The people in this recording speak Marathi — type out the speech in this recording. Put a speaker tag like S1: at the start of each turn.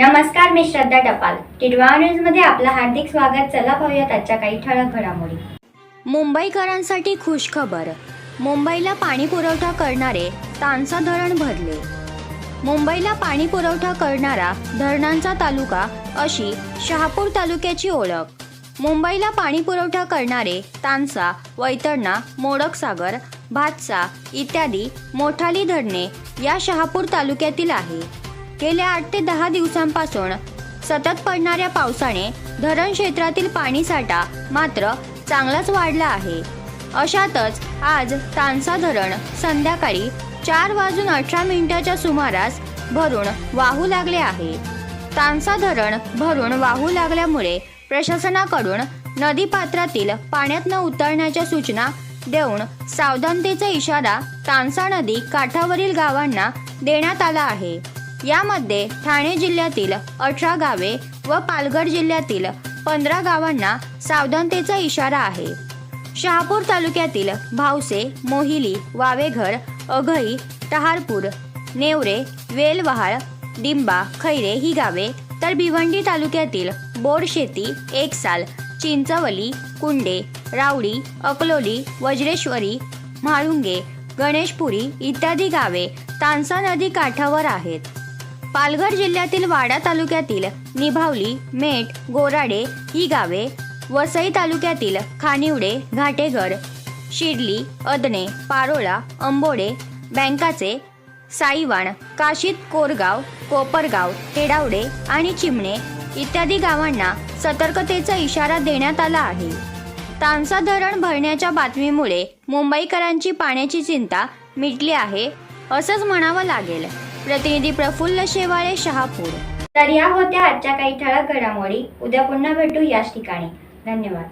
S1: नमस्कार मी श्रद्धा टपाल. टिडवा न्यूजमध्ये आपलं हार्दिक स्वागत. चला पाहूयात आजच्या काही ठळक घडामोडी. मुंबईकरांसाठी खुशखबर. मुंबईला पाणी पुरवठा करणारे तानसा धरण भरले. मुंबईला पाणी पुरवठा करणारा धरणांचा तालुका अशी शहापूर तालुक्याची ओळख. मुंबईला पाणी पुरवठा करणारे तानसा वैतरणा मोडकसागर भातसा इत्यादी मोठाली धरणे या शहापूर तालुक्यातील आहे. गेल्या आठ ते दहा दिवसांपासून सतत पडणाऱ्या पावसाने धरण क्षेत्रातील पाणीसाठा मात्र चांगलाच वाढला आहे. अशातच आज तानसा धरण संध्याकाळी चार वाजून अठरा मिनिटाच्या सुमारास भरून वाहू लागले आहे. तानसा धरण भरून वाहू लागल्यामुळे प्रशासनाकडून नदी पात्रातील पाण्यात न उतरण्याच्या सूचना देऊन सावधानतेचा इशारा तानसा नदी काठावरील गावांना देण्यात आला आहे. यामध्ये ठाणे जिल्ह्यातील अठरा गावे व पालघर जिल्ह्यातील पंधरा गावांना सावधानतेचा इशारा आहे. शहापूर तालुक्यातील भावसे मोहिली वावेघर अघई टहारपूर नेवरे वेलवहाळ डिंबा खैरे ही गावे तर भिवंडी तालुक्यातील बोरशेती एकसाल चिंचवली कुंडे रावडी अकलोली वज्रेश्वरी म्हाळुंगे गणेशपुरी इत्यादी गावे तानसा नदी काठावर आहेत. पालघर जिल्ह्यातील वाडा तालुक्यातील निभावली मेट गोराडे ही गावे वसई तालुक्यातील खानिवडे घाटेघर शिर्ली अदने पारोळा अंबोडे बँकाचे साईवाण काशीत कोरगाव कोपरगाव हेडावडे आणि चिमणे इत्यादी गावांना सतर्कतेचा इशारा देण्यात आला आहे. तानसा धरण भरण्याच्या बातमीमुळे मुंबईकरांची पाण्याची चिंता मिटली आहे असंच म्हणावं लागेल. प्रतिनिधी प्रफुल्ल शेवाळे शहापूर. तर या होत्या आजच्या काही ठळक घडामोडी. उद्या पुन्हा भेटू याच ठिकाणी. धन्यवाद.